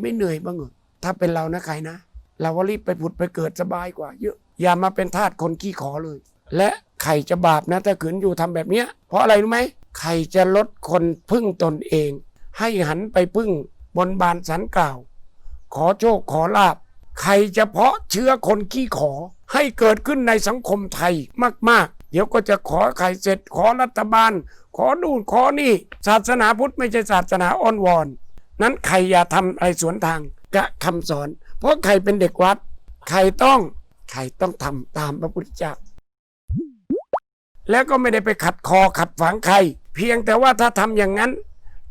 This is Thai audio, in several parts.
ไม่เหนื่อยบ้างเหรอถ้าเป็นเรานะใครนะ เราว่ารีบไปผุดไปเกิดสบายกว่า เยอะอย่ามาเป็นทาสคนขี้ขอเลย และใครจะบาปนะถ้าขืนอยู่ทำแบบเนี้ย เพราะอะไรรู้ไหมใครจะลดคนพึ่งตนเอง ให้หันไปพึ่งบนบานสันกล่าว ขอโชคขอลาบใครจะเพาะเชื้อคนขี้ขอ ให้เกิดขึ้นในสังคมไทยมาก ๆ เดี๋ยวก็จะขอใครเสร็จขอรัฐบาล ขอนู่นขอนี่ ศาสนาพุทธไม่ใช่ศาสนาอ้อนวอน นั้นใครอย่าทำอะไรสวนทางกับคำสอน เพราะใครเป็นเด็กวัด ใครต้องใครต้องทำตามพระพุทธเจ้า แล้วก็ไม่ได้ไปขัดคอขัดฝังใคร เพียงแต่ว่าถ้าทำอย่างนั้น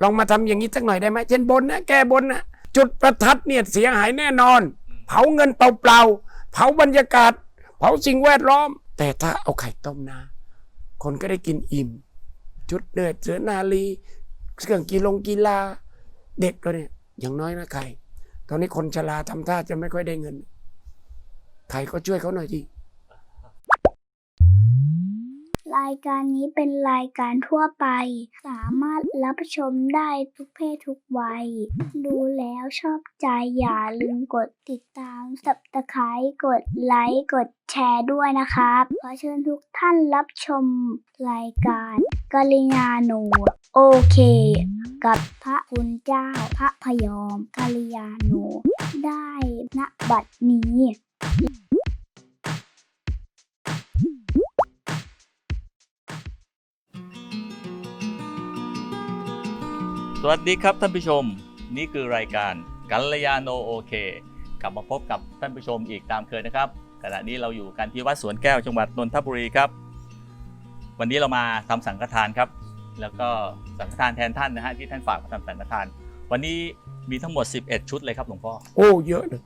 ลองมาทำอย่างนี้สักหน่อยได้ไหมเช่นบนนะแก้บนนะจุดประทัดเนี่ยเสียหายแน่นอน เผาเงินเปล่าๆเผาบรรยากาศ เผาสิ่งแวดล้อม แต่ถ้าเอาไข่ต้มนะคนก็ได้กินอิ่มชุดเดือดเสือนาลีเครื่องกีฬงกีฬา เด็กก็เนี่ยอย่างน้อยนะไข่ตอนนี้คนชราทำท่าจะไม่ค่อยได้เงินไข่ก็ช่วยเขาหน่อยทีรายการนี้เป็นรายการทั่วไป สามารถรับชมได้ทุกเพศทุกวัย ดูแล้วชอบใจอย่าลืมกดติดตาม สับตะไคร้กดไลค์ กดแชร์ด้วยนะครับ ขอเชิญทุกท่านรับชมรายการกาลิยาโน โอเค กับพระคุณเจ้าพระพยอมกาลยาโนได้ณบัดนี้สวัสดีครับท่านผู้ชม นี่คือรายการกัลยาโนโอเค กลับมาพบกับท่านผู้ชมอีกตามเคยนะครับ ขณะนี้เราอยู่กันที่วัดสวนแก้วจังหวัดนนทบุรีครับ วันนี้เรามาทำสังฆทานครับ แล้วก็สังฆทานแทนท่านนะฮะที่ท่านฝากมาทำสังฆทาน วันนี้มีทั้งหมด 11 ชุดเลยครับหลวงพ่อโอ้เยอะเลย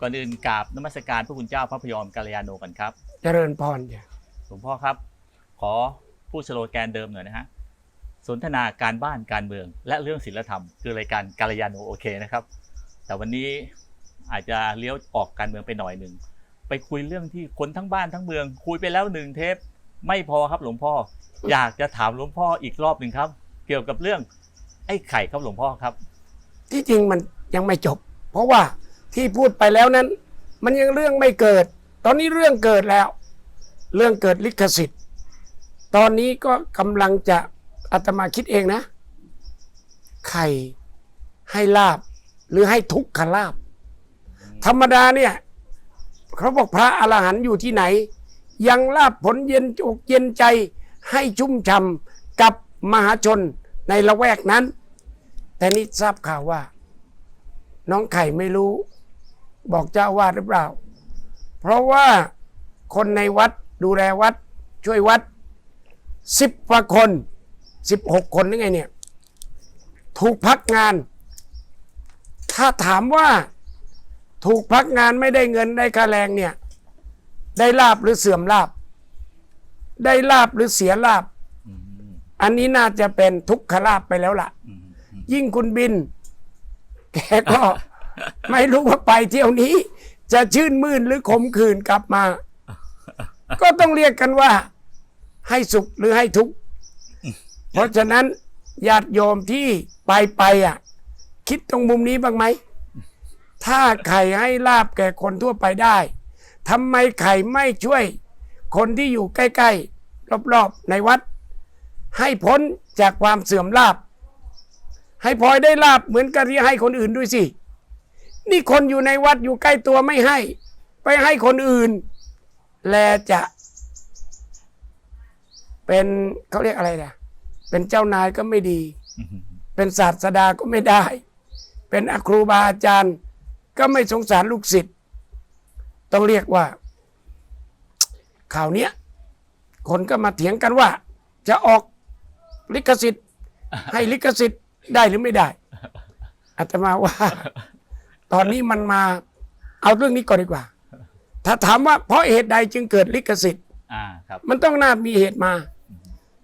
ก่อนอื่นกราบนมัสการพระคุณเจ้าพระพยอมกัลยาโนกันครับเจริญพรจ้ะหลวงพ่อครับ ขอพูดสโลแกนเดิมหน่อยนะฮะสนทนาการบ้านการเมือง และเรื่องศีลธรรม คือรายการกาลยาโนโอเคนะครับ แต่วันนี้อาจจะเลี้ยวออกการเมืองไปหน่อยหนึ่งไปคุยเรื่องที่คนทั้งบ้านทั้งเมือง คุยไปแล้วหนึ่งเทป ไม่พอครับหลวงพ่อ อยากจะถามหลวงพ่ออีกรอบหนึ่งครับ เกี่ยวกับเรื่อง ไอ้ไข่ครับหลวงพ่อครับ ที่จริงมันยังไม่จบ เพราะว่าที่พูดไปแล้วนั้น มันยังเรื่องไม่เกิด ตอนนี้เรื่องเกิดแล้ว เรื่องเกิดลิขสิทธิ์ ตอนนี้ก็กำลังจะอาตมาคิดเองนะ ไข่ให้ลาบหรือให้ทุกขลาบ ธรรมดาเนี่ยเขาบอกพระอรหันต์อยู่ที่ไหน ยังลาบผลเย็นอกเย็นใจให้ชุ่มช่ำกับมหาชนในละแวกนั้น แต่นี่ทราบข่าวว่า น้องไข่ไม่รู้ บอกเจ้าอาวาดหรือเปล่า เพราะว่าคนในวัดดูแลวัดช่วยวัดสิบกว่าคนสิบหกคนนี่ไงเนี่ย ถูกพักงาน ถ้าถามว่าถูกพักงานไม่ได้เงินได้ค่าแรงเนี่ย ได้ลาบหรือเสื่อมลาบ ได้ลาบหรือเสียลาบอืมอันนี้น่าจะเป็นทุกขลาบไปแล้วล่ะอืมอืมยิ่งคุณบิน แกก็ ไม่รู้ว่าไปเที่ยวนี้ จะชื่นมื่นหรือขมขื่นกลับมา ก็ต้องเรียกกันว่า ให้สุขหรือให้ทุกข์ เพราะฉะนั้นญาติโยมที่ไปไปอะ คิดตรงมุมนี้บ้างไหม ถ้าไข่ให้ลาบแก่คนทั่วไปได้ ทำไมไข่ไม่ช่วย คนที่อยู่ใกล้ๆรอบๆในวัด ให้พ้นจากความเสื่อมลาบ ให้พลอยได้ลาบเหมือนกับที่ให้คนอื่นด้วยสิ นี่คนอยู่ในวัดอยู่ใกล้ตัวไม่ให้ ไปให้คนอื่น แลจะ เป็นเขาเรียกอะไรนะเป็นเจ้านายก็ไม่ดี เป็นศาสดาก็ไม่ได้ เป็นอครูบาอาจารย์ ก็ไม่สงสารลูกศิษย์ ต้องเรียกว่า ข่าวเนี้ย คนก็มาเถียงกันว่า จะออกลิขสิทธิ์ ให้ลิขสิทธิ์ได้หรือไม่ได้อาตมาว่า ตอนนี้มันมาเอาเรื่องนี้ก่อนดีกว่า ถ้าถามว่าเพราะเหตุใดจึงเกิดลิขสิทธิ์อ่าครับมันต้องน่ามีเหตุมา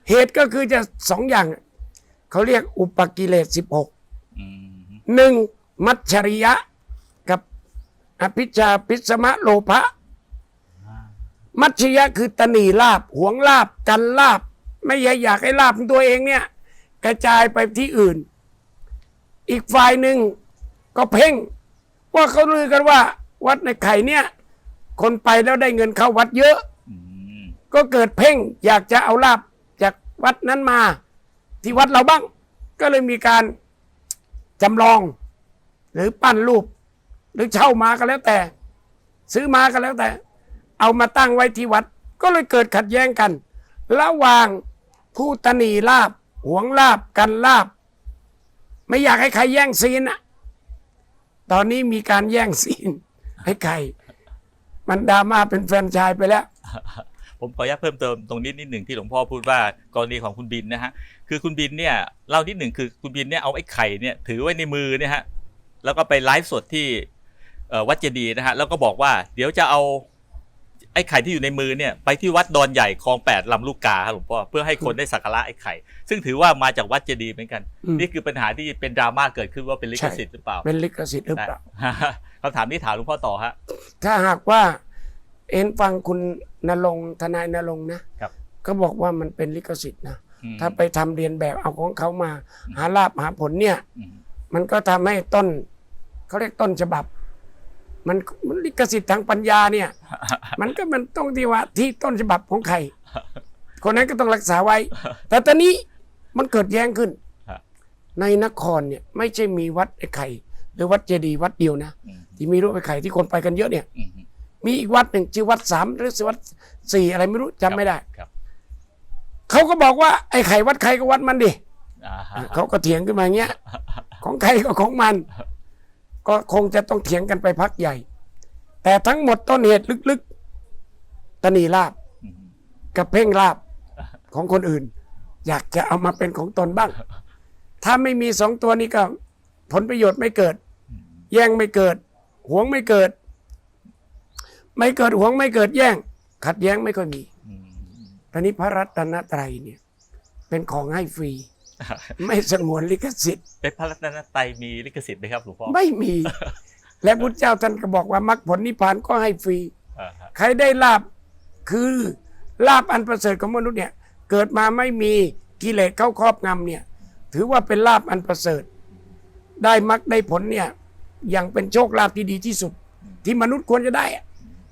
เหตุก็คือจะสองอย่าง เขาเรียกอุปกิเลสสิบหกอืมหนึ่งมัจฉริยะกับ อภิชฌาพิสมะโลภะอ่ามัจฉริยะคือตนีลาบหวงลาบกันลาบ ไม่อยากอยากให้ลาบของตัวเองเนี่ย กระจายไปที่อื่น อีกฝ่ายหนึ่งก็เพ่ง ว่าเขาลือกันว่า วัดในไข่เนี่ย คนไปแล้วได้เงินเข้าวัดเยอะอืมก็เกิดเพ่งอยากจะเอาลาบจากวัดนั้นมา ที่วัดเราบ้าง ก็เลยมีการจำลอง หรือปั้นรูป หรือเช่ามาก็แล้วแต่ ซื้อมาก็แล้วแต่ เอามาตั้งไว้ที่วัด ก็เลยเกิดขัดแย้งกัน ระหว่างผู้ตนีลาบหวงลาบกันลาบ ไม่อยากให้ใครแย่งซีนอะตอนนี้มีการแย่งซีนให้ใคร มันดราม่าเป็นแฟนชายไปแล้ว ผมขออนุญาตเพิ่มเติมตรงนี้นิดหนึ่งที่หลวงพ่อพูดว่ากรณีของคุณบินนะฮะคือคุณบินเนี่ยเล่านิดหนึ่งคือคุณบินเนี่ยเอาไอ้ไข่เนี่ยถือไว้ในมือเนี่ยฮะแล้วก็ไปไลฟ์สดที่ วัดเจดีย์นะฮะแล้วก็บอกว่าเดี๋ยวจะเอาไอ้ไข่ที่อยู่ในมือเนี่ยไปที่วัดดอนใหญ่คลองแปดลำลูกกาครับหลวงพ่อเพื่อให้คนได้สักการะไอ้ไข่ ซึ่งถือว่ามาจากวัดเจดีย์เหมือนกันอืมนี่คือปัญหาที่เป็นดราม่าเกิดขึ้นว่าเป็นลิขสิทธิ์หรือเปล่า เป็นลิขสิทธิ์หรือเปล่านะคำถามที่ถามหลวงพ่อต่อฮะถ้าหากว่าเอ็นฟังคุณนรงค์ทนายนรงค์นะครับก็บอกว่ามันเป็นลิขสิทธิ์นะอืมถ้าไปทำเรียนแบบเอาของเขามา หาลาบหาผลเนี่ยอืมมันก็ทำให้ต้นเขาเรียกต้นฉบับ มันมันลิขสิทธิ์ทางปัญญาเนี่ย มันก็มันต้องที่ว่าที่ต้นฉบับของใคร คนนั้นก็ต้องรักษาไว้ แต่ตอนนี้มันเกิดแย้งขึ้นฮะในนครเนี่ยไม่ใช่มีวัดไอ้ไข่ หรือวัดเจดีย์วัดเดียวนะอืมที่มีรูปไอ้ไข่ที่คนไปกันเยอะเนี่ยอืมมีอีกวัดหนึ่งชื่อวัดสามหรือวัดสี่อะไรไม่รู้จำไม่ได้ครับเขาก็บอกว่าไอ้ไข่วัดใครก็วัดมันดิอ่าฮะเขาก็เถียงขึ้นมาอย่างเงี้ย ของใครก็ของมัน ก็คงจะต้องเถียงกันไปพักใหญ่ แต่ทั้งหมดต้นเหตุลึกๆตนีลาบกับเพ่งลาบของคนอื่น อยากจะเอามาเป็นของตนบ้าง ถ้าไม่มีสองตัวนี้ก็ ผลประโยชน์ไม่เกิด แย่งไม่เกิด หวงไม่เกิด ไม่เกิดหวงไม่เกิดแย่ง ขัดแย้งไม่ค่อยมีตอนนี้พระรัตนตรัยเนี่ย เป็นของให้ฟรี ไม่สงวนลิขสิทธิ์เป็นพระรัตนตรัยมีลิขสิทธิ์ไหมครับหลวงพ่อ ไม่มี และพุทธเจ้าท่านก็บอกว่ามรรคผลนิพพานก็ให้ฟรีอ่าฮะใครได้ลาบคือลาบอันประเสริฐของมนุษย์เนี่ย เกิดมาไม่มีกิเลสเข้าครอบงำเนี่ย ถือว่าเป็นลาบอันประเสริฐ ได้มรรคได้ผลเนี่ยอย่างเป็นโชคลาภที่ดีที่สุด ที่มนุษย์ควรจะได้อะ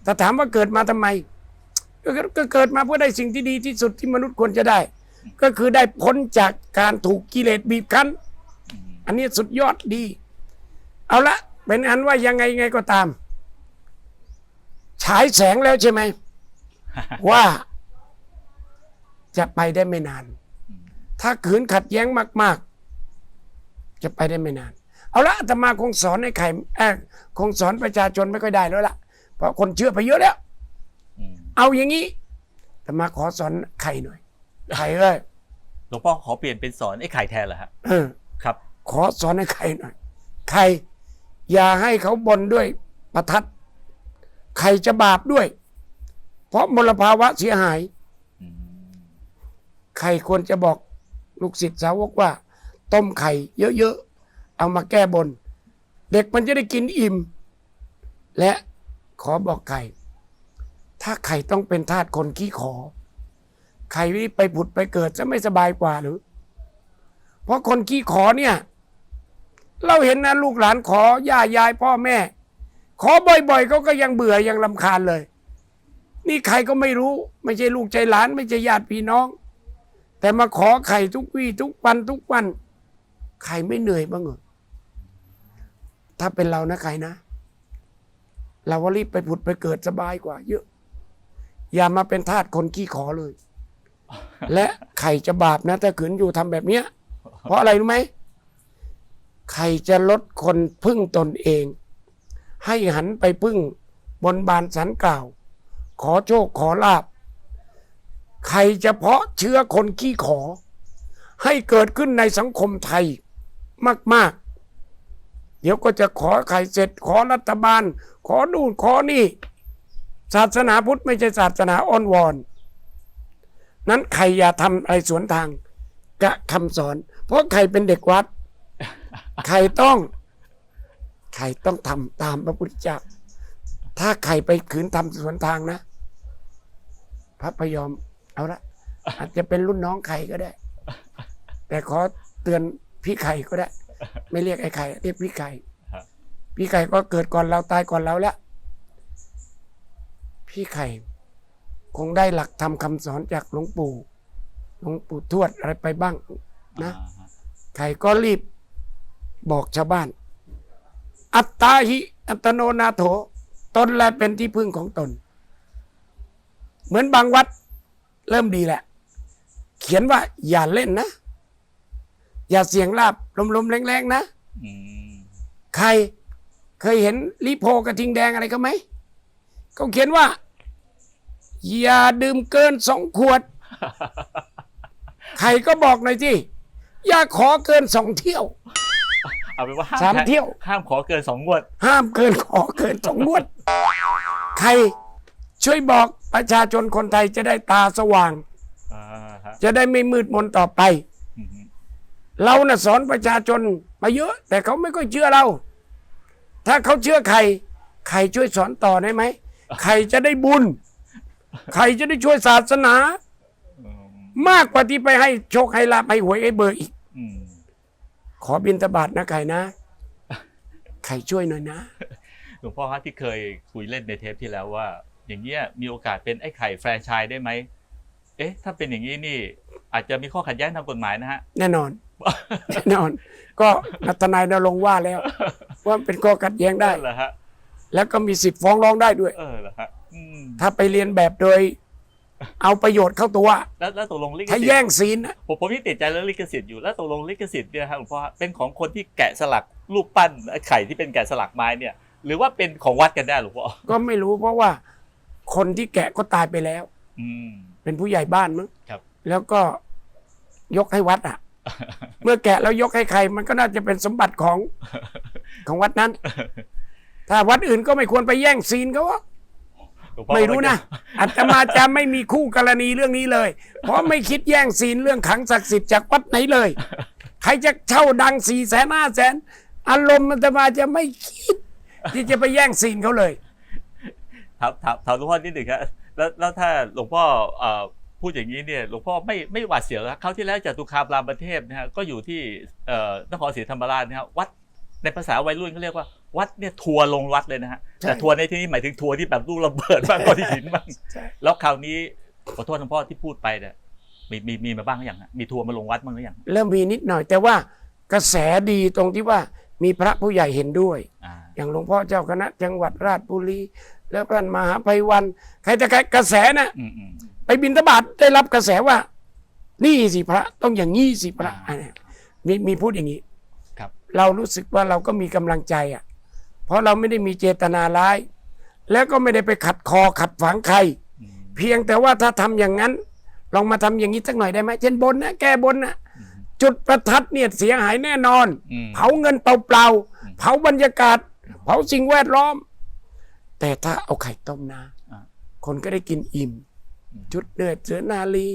แต่ถามว่าเกิดมาทำไมก็ก็เกิดมาเพื่อได้สิ่งที่ดีที่สุดที่มนุษย์ควรจะได้ ก็คือได้พ้นจากการถูกกิเลสบีบคั้นอืมอันนี้สุดยอดดี เอาละเป็นอันว่ายังไงไงก็ตาม ฉายแสงแล้วใช่ไหม ว่าจะไปได้ไม่นานอืมถ้าขืนขัดแย้งมาก ๆ จะไปได้ไม่นาน เอาละอาตมาคงสอนให้ใครเอ่อคงสอนประชาชนไม่ค่อยได้แล้วล่ะ เพราะคนเชื่อไปเยอะแล้วอืมเอาอย่างนี้อาตมาขอสอนไข่หน่อย ไข่เอ้ยหลวงพ่อขอเปลี่ยนเป็นสอนไอ้ไข่แทนเหรอฮะเออครับ ขอสอนให้ใครหน่อยใครอย่าให้เขาบนด้วยประทัดใครจะบาปด้วย เพราะมลภาวะเสียหายอืมใครควรจะบอกลูกศิษย์สาวกว่า ต้มไข่เยอะๆเอามาแก้บน เด็กมันจะได้กินอิ่ม และขอบอกไข่ ถ้าไข่ต้องเป็นทาสคนขี้ขอ ไข่นี่ไปผุดไปเกิดจะไม่สบายกว่าหรือ เพราะคนขี้ขอเนี่ย เราเห็นนะลูกหลานขอย่ายายพ่อแม่ ขอบ่อยๆเขาก็ยังเบื่อยังลำคาญเลย นี่ใครก็ไม่รู้ ไม่ใช่ลูกใจหลาน ไม่ใช่ญาติพี่น้อง แต่มาขอไข่ทุกวี่ทุกวันทุกวันไข่ไม่เหนื่อยบ้างเหรอถ้าเป็นเรานะไข่นะ เราว่ารีบไปผุดไปเกิดสบายกว่า เยอะ อย่ามาเป็นทาสคนขี้ขอเลย และไข่จะบาปนะถ้าขืนอยู่ทำแบบเนี้ย เพราะอะไรรู้ไหมใครจะลดคนพึ่งตนเอง ให้หันไปพึ่งบนบานสันกล่าว ขอโชคขอลาบใครจะเพาะเชื้อคนขี้ขอ ให้เกิดขึ้นในสังคมไทยมาก ๆ เดี๋ยวก็จะขอใครเสร็จขอรัฐบาล ขอนู่นขอนี่ ศาสนาพุทธไม่ใช่ศาสนาอ้อนวอน นั้นใครอย่าทำอะไรสวนทางกะคำสอน เพราะใครเป็นเด็กวัด ใครต้อง ใครต้องทำตามพระพุทธเจ้า ถ้าใครไปขืนทำสวนทางนะ พระพยอม เอาละอาจจะเป็นรุ่นน้องใครก็ได้ แต่ขอเตือนพี่ไข่ก็ได้ ไม่เรียกไอ้ไข่เรียกพี่ไข่พี่ไข่ก็เกิดก่อนเราตายก่อนเราแล้ว พี่ไข่ คงได้หลักธรรมคำสอนจากหลวงปู่หลวงปู่ทวดอะไรไปบ้างนะอ่าฮะไข่ก็รีบบอกชาวบ้าน อัตตาหิอัตโนนาโถ ตนแลเป็นที่พึ่งของตน เหมือนบางวัดเริ่มดีแหละ เขียนว่า อย่าเล่นนะ อย่าเสียงลาบลมๆแรงๆนะอืมใครเคยเห็นลิโพกระทิงแดงอะไรเขาไหมเขาเขียนว่า อย่าดื่มเกินสองขวด ใครก็บอกหน่อยที่อย่าขอเกินสองเที่ยว เอาเป็นว่าห้ามสามเที่ยว ห้ามขอเกินสองงวด ห้ามเกินขอเกินสองงวด ใครช่วยบอกประชาชนคนไทยจะได้ตาสว่าง อ่าฮะจะได้ไม่มืดมนต่อไป อืมฮึเราน่ะสอนประชาชนมาเยอะ แต่เขาไม่ค่อยเชื่อเรา ถ้าเขาเชื่อใคร ใครช่วยสอนต่อได้ไหม ใครจะได้บุญ ใครจะได้ช่วยศาสนาอืมมากกว่าที่ไปให้โชคให้ลาภให้หวยให้เบอร์อีกอืมขอบินตบาทนะใครนะใครช่วยหน่อยนะหลวงพ่อฮะที่เคยคุยเล่นในเทปที่แล้วว่า อย่างเงี้ยมีโอกาสเป็นไอ้ไข่แฟรนไชส์ได้ไหมเอ๊ะ ถ้าเป็นอย่างนี้นี่ อาจจะมีข้อขัดแย้งทางกฎหมายนะฮะ แน่นอน แน่นอน ก็นัทนายนรงค์ว่าแล้ว ว่าเป็นข้อขัดแย้งได้เหรอฮะ แล้วก็มีสิทธิ์ฟ้องร้องได้ด้วย เออเหรอฮะอืมถ้าไปเรียนแบบโดย เอาประโยชน์เข้าตัว แล้วแล้วตกลงลิขถ้าสิทแย่ธิ์งซีนนะผมผมที่ติดใจเรื่องลิขสิทธิ์อยู่แล้วตกลงลิขสิทธิ์เนี่ยครับหลวงพ่อฮะเป็นของคนที่แกะสลักรูปปั้นไอ้ไข่ที่เป็นแกะสลักไม้เนี่ย หรือว่าเป็นของวัดกันแน่หลวงพ่อก็ไม่รู้เพราะว่า คนที่แกะก็ตายไปแล้ว อืม เป็นผู้ใหญ่บ้านมั้งครับ แล้วก็ยกให้วัดอะ เมื่อแกะแล้วยกให้ใคร มันก็น่าจะเป็นสมบัติของของวัดนั้น ถ้าวัดอื่นก็ไม่ควรไปแย่งซีนเขาอะหลวงพ่อไม่รู้นะอาตมาจะไม่มีคู่กรณีเรื่องนี้เลย เพราะไม่คิดแย่งซีนเรื่องขังศักดิ์สิทธิ์จากวัดไหนเลย ใครจะเช่าดังสี่แสนห้าแสนอารมณ์อาตมาจะไม่คิด ที่จะไปแย่งซีนเขาเลยถามถามถามหลวงพ่อนิดหนึ่งครับแล้วแล้วถ้าหลวงพ่อเอ่อพูดอย่างนี้เนี่ยหลวงพ่อไม่ไม่หวาดเสียวนะคราวที่แล้วจตุคามรามประเทศนะฮะก็อยู่ที่เอ่อนครศรีธรรมราชนะฮะวัดในภาษาวัยรุ่นเขาเรียกว่า วัดเนี่ยทัวร์ลงวัดเลยนะฮะใช่แต่ทัวร์ในที่นี้หมายถึงทัวร์ที่แบบลูกระเบิดบ้างก้อนหินบ้างใช่แล้วคราวนี้ขอโทษหลวงพ่อที่พูดไปเนี่ยมีมีมีมาบ้างหรือยังฮะมีทัวร์มาลงวัดบ้างหรือยังเริ่มมีนิดหน่อย แต่ว่ากระแสดีตรงที่ว่ามีพระผู้ใหญ่เห็นด้วยอ่าอย่างหลวงพ่อเจ้าคณะ จังหวัดราชบุรีแล้วท่านมหาภัยวันใครแต่ใครกระแสนะอืมอืมไปบินทบาทได้รับกระแสว่า นี่สิพระต้องอย่างนี้สิพระอ่าอันเนี้ยมีมีพูดอย่างนี้ครับ เรารู้สึกว่าเราก็มีกำลังใจอะ เพราะเราไม่ได้มีเจตนาร้าย แล้วก็ไม่ได้ไปขัดคอขัดฝังใครอืมเพียงแต่ว่าถ้าทำอย่างนั้น ลองมาทำอย่างนี้สักหน่อยได้ไหมเช่นบนนะแก้บนนะอืมจุดประทัดเนี่ยเสียหายแน่นอนอืมเผาเงินเปล่าอืมๆเผาบรรยากาศ เผาสิ่งแวดล้อม แต่ถ้าเอาไข่ต้มนะอ่าคนก็ได้กินอิ่มอืมชุดเดือดเสือนาลี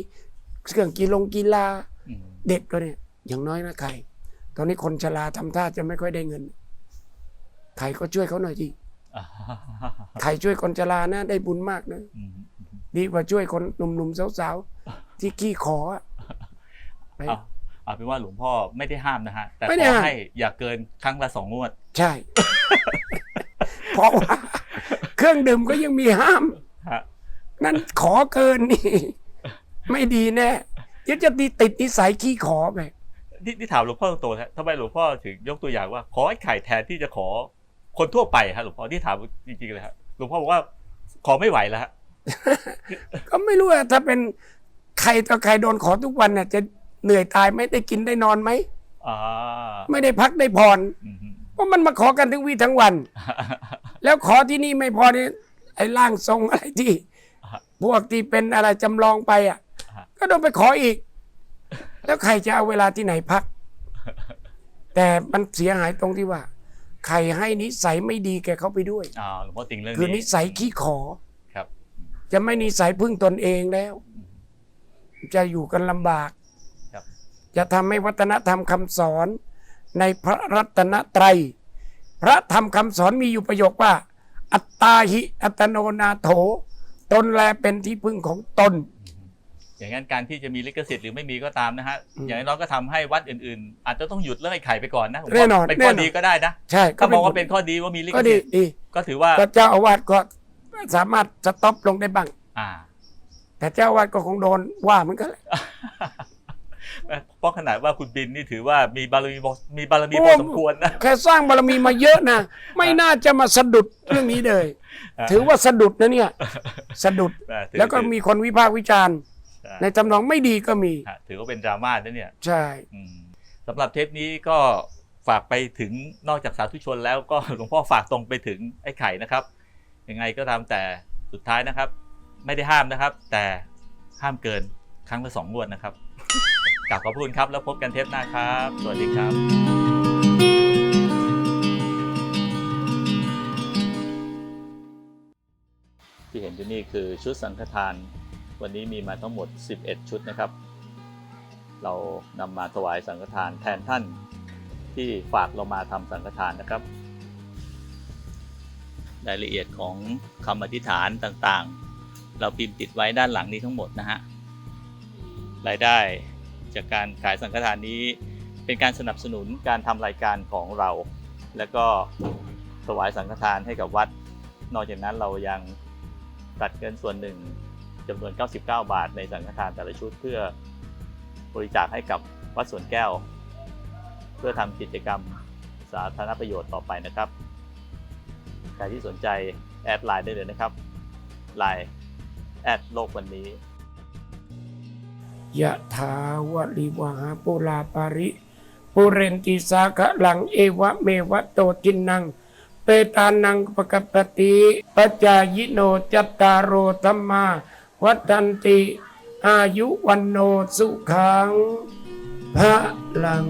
เครื่องกีฬงกีฬาอืมเด็กก็เนี่ยอย่างน้อยนะไข่ตอนนี้คนชราทำท่าจะไม่ค่อยได้เงิน ไข่ก็ช่วยเขาหน่อยทีอ่าไข่ช่วยคนชรานะ ได้บุญมากนะอืมดีกว่าช่วยคนหนุ่มๆสาวๆที่ขี้ขออะไปเอาเอาเป็นว่าหลวงพ่อไม่ได้ห้ามนะฮะ แต่ไม่ขได้อห้ามให้อย่าเกินครั้งละสองงวด ใช่ เพราะว่าเครื่องดื่มก็ยังมีห้ามฮะนั่นขอเกินนี่ ไม่ดีแน่เดี๋ยวจะติดติดนิสัยขี้ขอไปที่ที่ถามหลวงพ่อตรงๆฮะทำไมหลวงพ่อถึงยกตัวอย่างว่า ขอไอ้ไข่แทนที่จะขอ คนทั่วไปฮะหลวงพ่อที่ถามจริงๆเลยฮะหลวงพ่อบอกว่าขอไม่ไหวแล้วฮะก็ไม่รู้ว่าถ้าเป็นใครต่อใครโดนขอทุกวันเนี่ยจะเหนื่อยตายไหมได้กินได้นอนไหมอ่าไม่ได้พักได้ผ่อนอืมเพราะมันมาขอกันทั้งวี่ทั้งวัน แล้วขอที่นี่ไม่พอเนี่ยไอ้ร่างทรงอะไรที่พวกที่เป็นอะไรจำลองไปอะ ก็ต้องไปขออีก แล้วใครจะเอาเวลาที่ไหนพัก แต่มันเสียหายตรงที่ว่า ใครให้นิสัยไม่ดีแกเขาไปด้วย อ่าหลวงพ่อติงเรื่องคือนินี้สัยขี้ขอ ครับ จะไม่นิสัยพึ่งตนเองแล้ว จะอยู่กันลำบากครับ จะทำให้วัฒนธรรมคำสอน ในพระรัตนตรัย พระธรรมคำสอนมีอยู่ประโยคว่า อัตตาหิอัตโนนาโถ ตนแลเป็นที่พึ่งของตน อ ย่างนั้นการที่จะมีลิขสิทธิ์หรือไม่มีก็ตามนะฮะอืมอย่างน้อยก็ทำให้วัดอื่นๆ อาจจะต้องหยุดเรื่องไอ้ไข่ไปก่อนนะผมแน่นอนว่าเป็นแน่ข้อนอนดีก็ได้นะใช่ถ้ามองว่าเป็นข้อดีว่ามีลิขก็ดีสิทธิ์ดีก็ถือว่าก็เจ้าอาวาสก็สามารถสต็อปลงได้บ้างอ่า แต่เจ้าอาวาสก็คงโดนว่าเหมือนกันแหละเพราะขนาดว่าคุณบินนี่ถือว่ามีบารมีพอมีบารมีโอ้พอสมควรนะแค่สร้างบารมีมาเยอะนะไม่น่าจะมาสะดุดเรื่องนี้เลย ถือว่าสะดุดนะเนี่ย สะดุดอ่าถือแล้วก็มีคนวิพากษ์วิจารณ์ ใช่ในตำนองไม่ดีก็มีอะถือว่าเป็นดราม่านะเนี่ย ใช่อืมสำหรับเทปนี้ก็ฝากไปถึงนอกจากสาธุชนแล้วก็หลวงพ่อฝากตรงไปถึงไอ้ไข่นะครับ ยังไงก็ตามแต่สุดท้ายนะครับ ไม่ได้ห้ามนะครับ แต่ห้ามเกินครั้งละสองงวดนะครับกลับขอบคุณครับ แล้วพบกันเทปหน้าครับ สวัสดีครับที่เห็นอยู่นี่คือชุดสังฆทาน วันนี้มีมาทั้งหมด 11 ชุดนะครับ เรานำมาถวายสังฆทานแทนท่านที่ฝากเรามาทำสังฆทานนะครับ รายละเอียดของคำอธิษฐานต่างๆ เราพิมพ์ติดไว้ด้านหลังนี้ทั้งหมดนะฮะ รายได้จากการขายสังฆทานนี้เป็นการสนับสนุนการทำรายการของเรา แล้วก็ถวายสังฆทานให้กับวัด นอกจากนั้นเรายังตัดเงินส่วนหนึ่ง จำนวน 99 บาทในสังฆทานแต่ละชุดเพื่อบริจาคให้กับวัดสวนแก้ว เพื่อทำกิจกรรมสาธารณประโยชน์ต่อไปนะครับ ใครที่สนใจแอดไลน์ได้เลยนะครับไลน์แอดโลกวันนี้ยะถาวะริวหาปุราปาริปุเรนติสากะหลังเอวะเมวะโตทินนัง เปตานังปกปปติปัจจายิโนจัตตารโอธรรมา วัฏันติ อายุวันโนสุขังพระลัง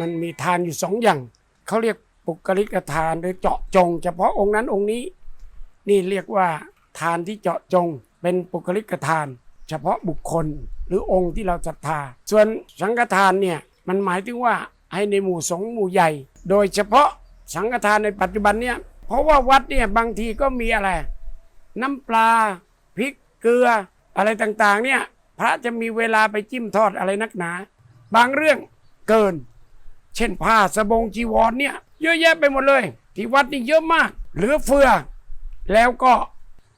มันมีทานอยู่สองอย่าง เขาเรียกปุกลิกทานหรือเจาะจง เฉพาะองค์นั้นองค์นี้ นี่เรียกว่าทานที่เจาะจงเป็นปุกลิกทาน เฉพาะบุคคล หรือองค์ที่เราศรัทธา ส่วนสังฆทานเนี่ยมันหมายถึงว่าให้ในหมู่สงฆ์หมู่ใหญ่ โดยเฉพาะสังฆทานในปัจจุบันเนี่ยเพราะว่าวัดเนี่ยบางทีก็มีอะไร น้ำปลาพริกเกลืออะไรต่างๆเนี่ยพระจะมีเวลาไปจิ้มทอดอะไรนักหนา บางเรื่องเกิน เช่นผ้าสบงจีวรเนี่ยเยอะแยะไปหมดเลย ที่วัดนี่เยอะมาก เหลือเฟือ แล้วก็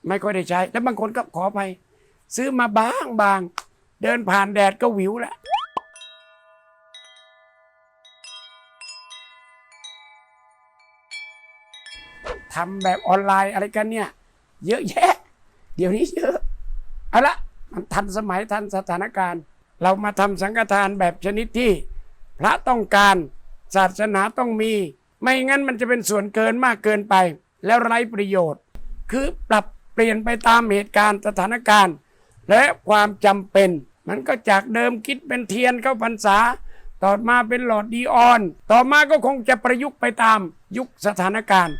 ไม่ค่อยได้ใช้ แล้วบางคนก็ขอไป ซื้อมาบางบาง เดินผ่านแดดก็หวิวแล้วทำแบบออนไลน์อะไรกันเนี่ย เยอะแยะ เดี๋ยวนี้เยอะเอาละมันทันสมัยทันสถานการณ์ เรามาทำสังฆทานแบบชนิดที่ พระต้องการศาสนาต้องมี ไม่งั้นมันจะเป็นส่วนเกินมากเกินไป แล้วไร้ประโยชน์ คือปรับเปลี่ยนไปตามเหตุการณ์สถานการณ์ และความจำเป็น มันก็จากเดิมคิดเป็นเทียนเข้าพรรษา ต่อมาเป็นหลอดดีออน ต่อมาก็คงจะประยุกต์ไปตามยุคสถานการณ์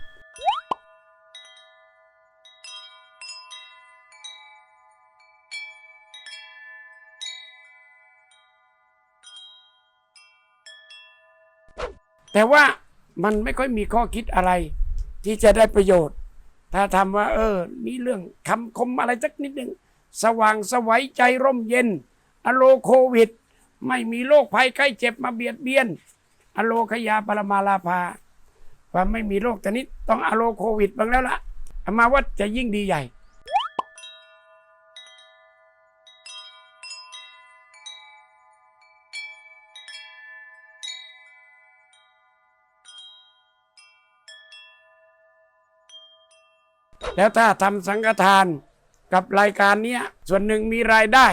แต่ว่ามันไม่ค่อยมีข้อคิดอะไร ที่จะได้ประโยชน์ ถ้าทำว่า เออ มีเรื่องคำคมอะไรสักนิดหนึ่ง สว่างสวัยใจร่มเย็น อโลโควิด ไม่มีโรคภัยไข้เจ็บมาเบียดเบียน อโลขยาปรมาลาภาความไม่มีโรคชนิดต้องอโลโควิดบ้างแล้วล่ะอามาว่าจะยิ่งดีใหญ่แล้วถ้าทำสังฆทาน กับรายการเนี้ยส่วนหนึ่งมีรายได้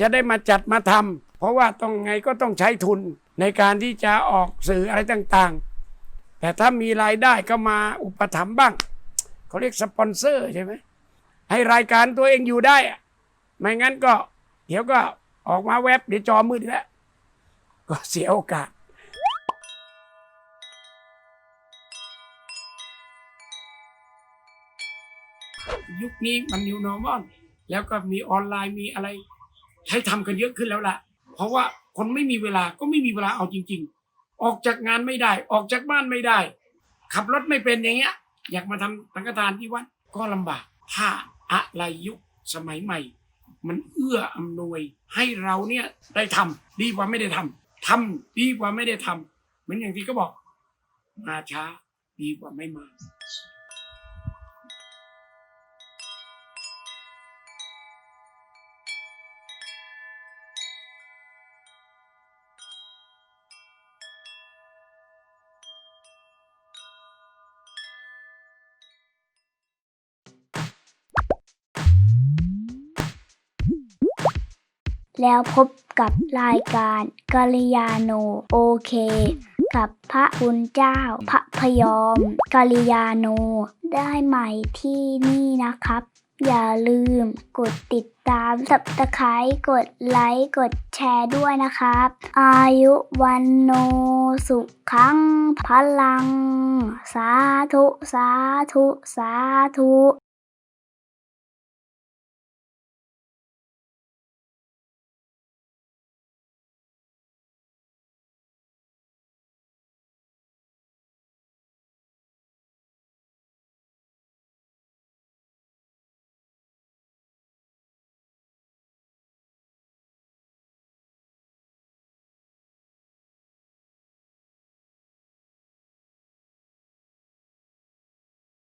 จะได้มาจัดมาทำเพราะว่าต้องไงก็ต้องใช้ทุนในการที่จะออกสื่ออะไรต่างๆ แต่ถ้ามีรายได้ก็มาอุปถัมภ์บ้าง เขาเรียกสปอนเซอร์ใช่ไหมให้รายการตัวเองอยู่ได้ ไม่งั้นก็ เดี๋ยวก็ออกมาแวบเดี๋ยวจอมืดแล้ว ก็เสียโอกาส ยุคนี้มัน new normal แล้วก็มีออนไลน์มีอะไร ให้ทำกันเยอะขึ้นแล้วล่ะ เพราะว่าคนไม่มีเวลาก็ไม่มีเวลาเอาจริง ๆ ออกจากงานไม่ได้ ออกจากบ้านไม่ได้ ขับรถไม่เป็นอย่างเงี้ย อยากมาทำสังฆทานที่วัดก็ลำบาก ถ้าอะไรยุคสมัยใหม่ มันเอื้ออำนวยให้เราเนี่ยได้ทำดีกว่าไม่ได้ทำทำดีกว่าไม่ได้ทำเหมือนอย่างที่เขาบอก มาช้าดีกว่าไม่มา แล้วพบกับรายการกัลยาโนโอเค กับพระคุณเจ้า พระพยอมกัลยาโน ได้ใหม่ที่นี่นะครับ อย่าลืมกดติดตามสับตะไคร้กดไลค์กดแชร์ด้วยนะครับ อายุวันโนสุขังพลัง สาธุ สาธุ สาธุ